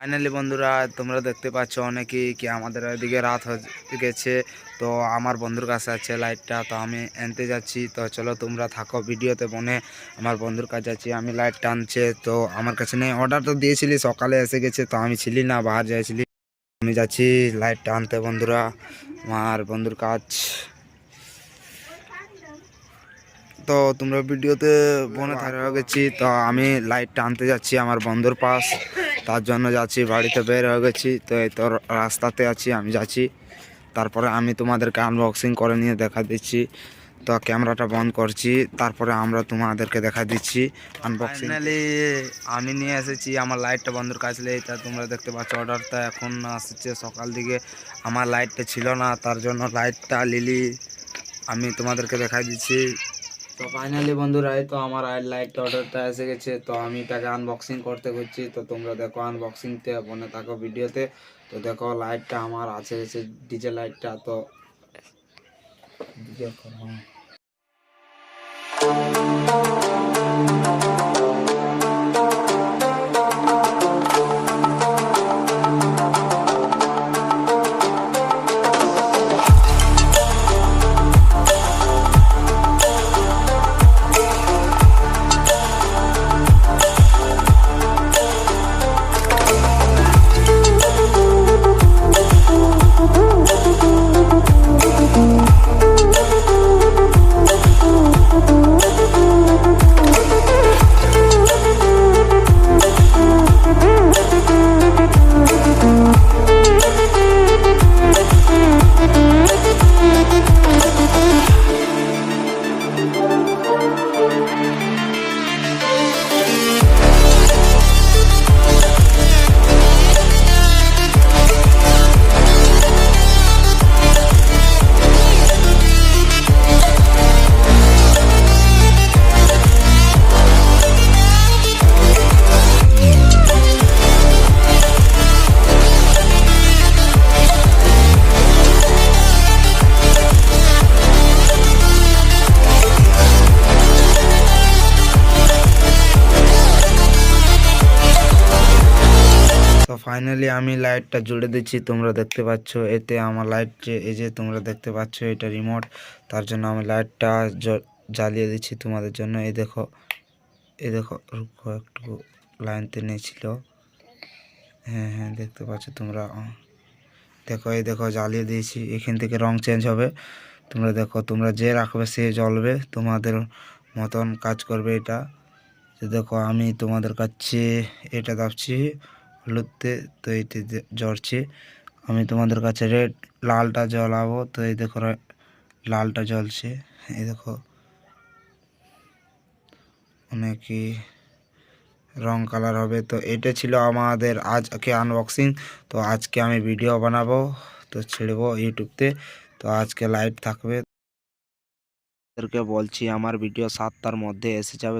Finally বন্ধুরা, তোমরা দেখতে পাচ্ছ অনেকেই কি আমাদের এদিকে রাত হয়ে গেছে। তো আমার বন্ধুর কাছে আছে লাইটটা তো আমি আনতে যাচ্ছি। তো চলো তোমরা থাকো ভিডিওতে বনে আমার বন্ধুর কাছে যাচ্ছি আমি লাইটটা আনছে। তো আমার কাছে নেই অর্ডার তো দিয়েছিলি, সকালে এসে গেছে। তো আমি ছিলি না, বাহার যাইছিলি। আমি যাচ্ছি লাইটটা আনতে বন্ধুরা। আমার বন্ধুর কাজ। তো তোমরা ভিডিওতে বনে থাকা গেছি। তো আমি লাইটটা আনতে যাচ্ছি আমার বন্ধুর পাশ তার জন্য যাচ্ছি, বাড়িতে বের হয়ে গেছি। তো এই তো রাস্তাতে আছি, আমি যাচ্ছি। তারপরে আমি তোমাদেরকে আনবক্সিং করে নিয়ে দেখা দিচ্ছি। তো ক্যামেরাটা বন্ধ করছি, তারপরে আমরা তোমাদেরকে দেখা দিচ্ছি আনবক্সিং আমি নিয়ে এসেছি, আমার লাইটটা বন্ধুর কাছে তা তোমরা দেখতে পাচ্ছ অর্ডারটা এখন আসছে সকাল দিকে। আমার লাইটটা ছিল না, তার জন্য লাইটটা লিলি আমি তোমাদেরকে দেখা দিচ্ছি। তো ফাইনালি বন্ধুরা, এই তো আমার আয়ের লাইট অর্ডারটা এসে গেছে। তো আমি তাকে আনবক্সিং করতে করছি তো তোমরা দেখো আনবক্সিংতে বনে থাকো ভিডিওতে। তো দেখো লাইটটা আমার আছে গেছে ডিজে লাইটটা তো DJ ফাইনালি আমি লাইটটা জুড়ে দিচ্ছি। তোমরা দেখতে পাচ্ছ, এতে আমার লাইট যে, এই যে তোমরা দেখতে পাচ্ছ, এটা রিমোট তার জন্য আমি লাইটটা জ্বালিয়ে দিচ্ছি তোমাদের জন্য। এই দেখো এই দেখো একটু লাইনতে নিয়েছিল। হ্যাঁ হ্যাঁ দেখতে পাচ্ছ তোমরা। দেখো, এই দেখো, জ্বালিয়ে দিয়েছি। এখান থেকে রং চেঞ্জ হবে। তোমরা দেখো, তোমরা যে রাখবে সে জ্বলবে। তোমাদের মতন কাজ করবে এটা। দেখো, আমি তোমাদের কাছে এটা দাবছি হলুদতে তো এইতে দে- জ্বরছে, আমি তোমাদের কাছে রেড লালটা জ্বলাবো। তো এই দেখো লালটা জ্বলছে। এই দেখো অনেকই রং কালার হবে। তো এটা ছিল আমাদের আজকে আনবক্সিং তো আজকে আমি ভিডিও বানাবো, তো ছেড়বো ইউটিউবতে তো। আজকে লাইভ থাকবে। বলছি, আমার ভিডিও সাতটার মধ্যে এসে যাবে।